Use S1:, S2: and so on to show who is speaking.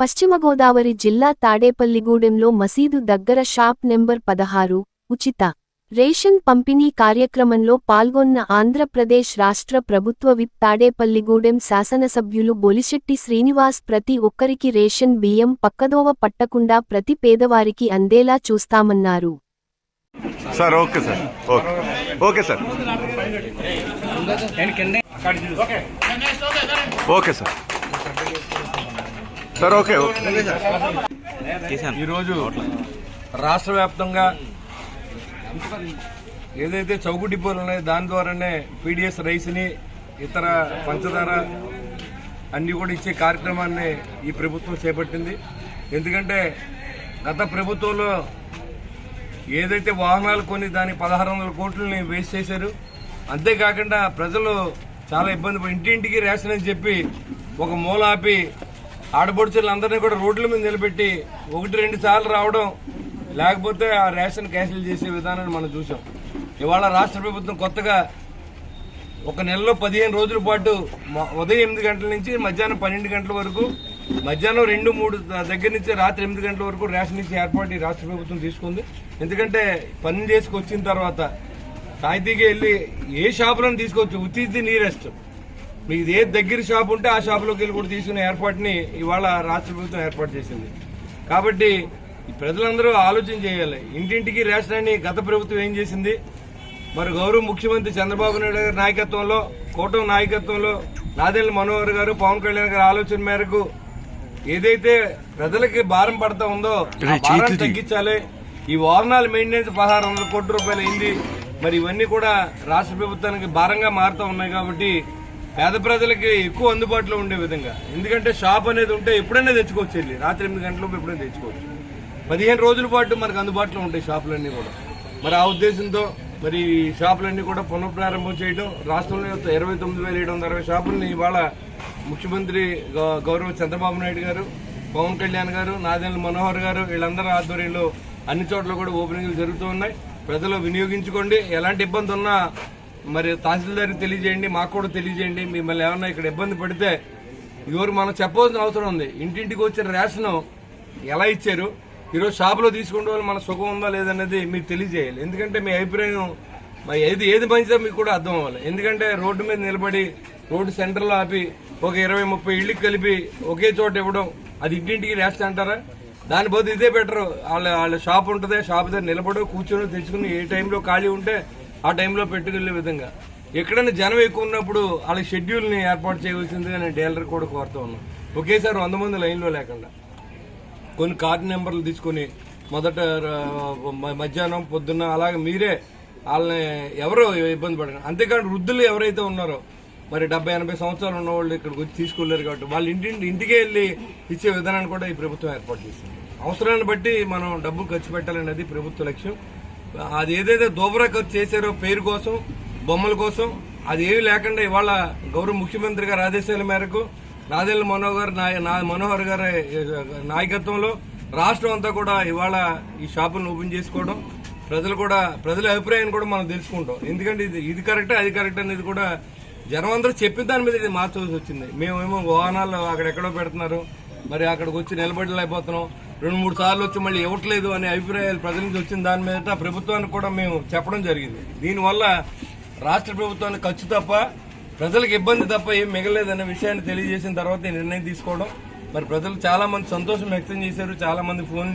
S1: పశ్చిమ గోదావరి జిల్లా తాడేపల్లిగూడెంలో మసీదు దగ్గర షాప్ నెంబర్ పదహారు ఉచిత రేషన్ పంపిణీ కార్యక్రమంలో పాల్గొన్న ఆంధ్రప్రదేశ్ రాష్ట్ర ప్రభుత్వ విప్ తాడేపల్లిగూడెం శాసనసభ్యులు బొలిశెట్టి శ్రీనివాస్ ప్రతి ఒక్కరికి రేషన్ బియ్యం పక్కదోవ పట్టకుండా ప్రతి పేదవారికి అందేలా చూస్తామన్నారు.
S2: Sir okay sir okay okay sir. Okay sir. Sir okay
S3: ఈరోజు రాష్ట్ర వ్యాప్తంగా ఏదైతే చౌకు డిపోలు ఉన్నాయో దాని ద్వారానే పీడిఎస్ రైస్ని ఇతర పంచదార అన్ని కూడా ఇచ్చే కార్యక్రమాన్ని ఈ ప్రభుత్వం చేపట్టింది. ఎందుకంటే గత ప్రభుత్వంలో ఏదైతే వాహనాలు కొని దాని పదహారు వందల కోట్లని వేస్ట్ చేశారు అంతేకాకుండా ప్రజలు చాలా ఇబ్బంది పడి ఇంటింటికి రేషన్ అని చెప్పి ఒక మూల ఆపి ఆడపడుచులందరినీ కూడా రోడ్ల మీద నిలబెట్టి ఒకటి రెండు సార్లు రావడం లేకపోతే ఆ రేషన్ క్యాన్సిల్ చేసే విధానాన్ని మనం చూసాం ఇవాళ రాష్ట్ర ప్రభుత్వం కొత్తగా ఒక నెలలో పదిహేను రోజుల పాటు ఉదయం ఎనిమిది గంటల నుంచి మధ్యాహ్నం పన్నెండు గంటల వరకు మధ్యాహ్నం రెండు మూడు దగ్గర నుంచి రాత్రి ఎనిమిది గంటల వరకు రేషన్ ఇచ్చే ఏర్పాటు ఈ రాష్ట్ర ప్రభుత్వం తీసుకుంది. ఎందుకంటే పని చేసుకొచ్చిన తర్వాత సాహితీకి వెళ్ళి ఏ షాపులను తీసుకోవచ్చు ఉచిత నీరెస్ట్ మీకు ఏ దగ్గర షాప్ ఉంటే ఆ షాపులోకి వెళ్ళి కూడా తీసుకునే ఏర్పాటుని ఇవాళ రాష్ట్ర ప్రభుత్వం ఏర్పాటు చేసింది. కాబట్టి ప్రజలందరూ ఆలోచన చేయాలి. ఇంటింటికి రేషన్ అని గత ప్రభుత్వం ఏం చేసింది? మరి గౌరవ ముఖ్యమంత్రి చంద్రబాబు నాయుడు గారి నాయకత్వంలో కూటమి నాయకత్వంలో నాదెళ్ళ మనోహర్ గారు పవన్ కళ్యాణ్ గారి ఆలోచన మేరకు ఏదైతే ప్రజలకి భారం పడతా ఉందో తగ్గించాలి. ఈ వాహనాల మెయింటెనెన్స్ పదహారు వందల కోట్ల రూపాయలు అయింది. మరి ఇవన్నీ కూడా రాష్ట్ర ప్రభుత్వానికి భారంగా మారుతూ ఉన్నాయి కాబట్టి పేద ప్రజలకి ఎక్కువ అందుబాటులో ఉండే విధంగా. ఎందుకంటే షాప్ అనేది ఉంటే ఎప్పుడైనా తెచ్చుకోవచ్చు వెళ్ళి. రాత్రి ఎనిమిది గంటలకు ఎప్పుడైనా తెచ్చుకోవచ్చు. పదిహేను రోజుల పాటు మనకు అందుబాటులో ఉంటాయి షాపులన్నీ కూడా. మరి ఆ ఉద్దేశంతో మరి ఈ షాపులన్నీ కూడా పునఃప్రారంభం చేయడం రాష్ట్రంలో ఇరవై తొమ్మిది వేల ఏడు వందల అరవై షాపులను ఇవాళ ముఖ్యమంత్రి గౌ- గౌరవ చంద్రబాబు నాయుడు గారు పవన్ కళ్యాణ్ గారు నాదెండ్ల మనోహర్ గారు వీళ్ళందరూ ఆధ్వర్యంలో అన్ని చోట్ల కూడా ఓపెనింగ్లు జరుగుతూ ఉన్నాయి. ప్రజలు వినియోగించుకోండి. ఎలాంటి ఇబ్బంది ఉన్నా మరి తహసీల్దార్కి తెలియజేయండి మాకు కూడా తెలియజేయండి. మిమ్మల్ని ఏమన్నా ఇక్కడ ఇబ్బంది పడితే ఎవరు మనం చెప్పవలసిన అవసరం ఉంది. ఇంటింటికి వచ్చిన రేషన్ ఎలా ఇచ్చారు? ఈరోజు షాపులో తీసుకుంటే వాళ్ళు మన సుఖం ఉందా లేదనేది మీరు తెలియజేయాలి. ఎందుకంటే మీ అభిప్రాయం మరి ఏది ఏది మంచిదో మీకు కూడా అర్థం అవ్వాలి. ఎందుకంటే రోడ్డు మీద నిలబడి రోడ్డు సెంటర్లో ఆపి ఒక ఇరవై ముప్పై ఇళ్ళకి కలిపి ఒకే చోట ఇవ్వడం అది ఇంటింటికి రేషన్ అంటారా? దాని బదులు ఇదే బెటర్. వాళ్ళ వాళ్ళ షాప్ ఉంటుంది షాప్ దగ్గర నిలబడి కూర్చొని తెచ్చుకుని ఏ టైంలో ఖాళీ ఉంటే ఆ టైంలో పెట్టుకెళ్ళే విధంగా. ఎక్కడైనా జనం ఎక్కువ ఉన్నప్పుడు వాళ్ళ షెడ్యూల్ని ఏర్పాటు చేయవలసిందిగా నేను డీలర్ కూడా కోరుతూ ఉన్నాను. ఒకేసారి వంద మంది లైన్లో లేకుండా. కొన్ని కార్డు నెంబర్లు తీసుకొని మొదట మధ్యాహ్నం పొద్దున్న అలాగే మీరే వాళ్ళని ఎవరు ఇబ్బంది పడకండి. అంతేకాదు వృద్ధులు ఎవరైతే ఉన్నారో మరి డెబ్బై ఎనభై సంవత్సరాలు ఉన్న వాళ్ళు ఇక్కడికి వచ్చి తీసుకోలేరు కాబట్టి వాళ్ళు ఇంటి ఇంటికే వెళ్ళి ఇచ్చే విధానాన్ని కూడా ఈ ప్రభుత్వం ఏర్పాటు చేసింది. అవసరాన్ని బట్టి మనం డబ్బు ఖర్చు పెట్టాలనేది ప్రభుత్వ లక్ష్యం. అది ఏదైతే దోబరా ఖర్చు చేశారో పేరు కోసం బొమ్మల కోసం అది ఏమీ లేకుండా ఇవాళ గౌరవ ముఖ్యమంత్రి గారి ఆదేశాల మేరకు నాదెళ్ళ మనోహర్ నాయ- నా మనోహర్ గారి నాయకత్వంలో రాష్ట్రం అంతా కూడా ఇవాళ ఈ షాపులను ఓపెన్ చేసుకోవడం ప్రజలు కూడా ప్రజల అభిప్రాయాన్ని కూడా మనం తెలుసుకుంటాం. ఎందుకంటే ఇది ఇది కరెక్ట్ అది కరెక్ట్ అనేది కూడా జనం అందరూ చెప్పిన దాని మీద ఇది మార్చవలసి వచ్చింది. మేమేమో వాహనాలు అక్కడెక్కడో పెడుతున్నారు. మరి అక్కడికి వచ్చి నిలబడలేకపోతున్నాం. రెండు మూడు సార్లు వచ్చి మళ్ళీ ఇవ్వట్లేదు అనే అభిప్రాయాలు ప్రజల నుంచి వచ్చిన దాని మీద ప్రభుత్వానికి కూడా మేము చెప్పడం జరిగింది. దీనివల్ల రాష్ట్ర ప్రభుత్వానికి ఖర్చు తప్ప ప్రజలకు ఇబ్బంది తప్ప ఏం మిగలేదనే విషయాన్ని తెలియజేసిన తర్వాత నిర్ణయం తీసుకోవడం. మరి ప్రజలు చాలా మంది సంతోషం వ్యక్తం చేశారు చాలా మంది ఫోన్